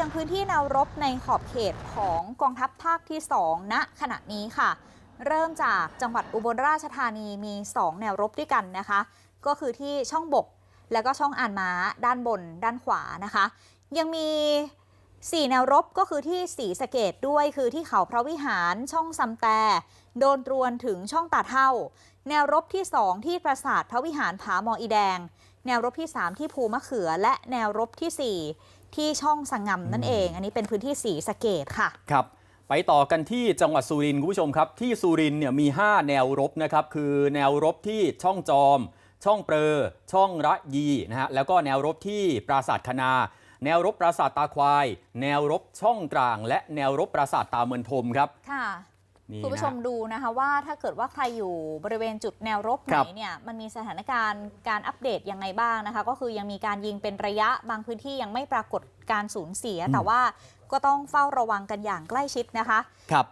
ยังพื้นที่แนวรบในขอบเขตของกองทัพภาคที่ 2 ณ ขณะนี้ค่ะ เริ่มจากจังหวัดอุบลราชธานีมี 2 แนวรบด้วยกันนะคะ ก็คือที่ช่องบก แล้วก็ช่องอ่านม้าด้านบนด้านขวานะคะ ยังมี 4 แนวรบก็คือที่สีสะเกตด้วยคือที่เขาพระวิหารช่องซำแต่โดนตรวนถึงช่องตาเท่า แนวรบที่ 2 ที่ปราสาทพระวิหารผาหมออีแดง แนวรบที่ 3 ที่ภูมะเขือ และแนวรบทีสี่ 4 ที่ช่องสังงำนั่นเอง อันนี้เป็นพื้นที่สีสะเกตค่ะ ครับ ไปต่อกันที่จังหวัดสุรินทร์คุณผู้ชมครับ ที่สุรินทร์เนี่ยมี 5 แนวรบนะครับ คือแนวรบที่ช่องจอม ช่องเปรอช่องระยีนะฮะแล้วก็แนวรบที่ปราสาทคณาแนวรบปราสาทตาควาย แนวรบช่องกลาง และแนวรบปราสาทตาเมือนทมครับ ค่ะนี่คุณผู้ชมนะดูนะคะว่าถ้าเกิดว่าใครอยู่บริเวณจุดแนวรบไหครันบเนี่ยมันมีสถานการณ์การอัปเดตยังไงบ้างนะคะ ก็คือยังมีการยิงเป็นระยะบางพื้นที่ยังไม่ปรากฏการสูญเสีย แต่ว่าก็ต้องเฝ้าระวังกันอย่างใกล้ชิดนะคะ ครับ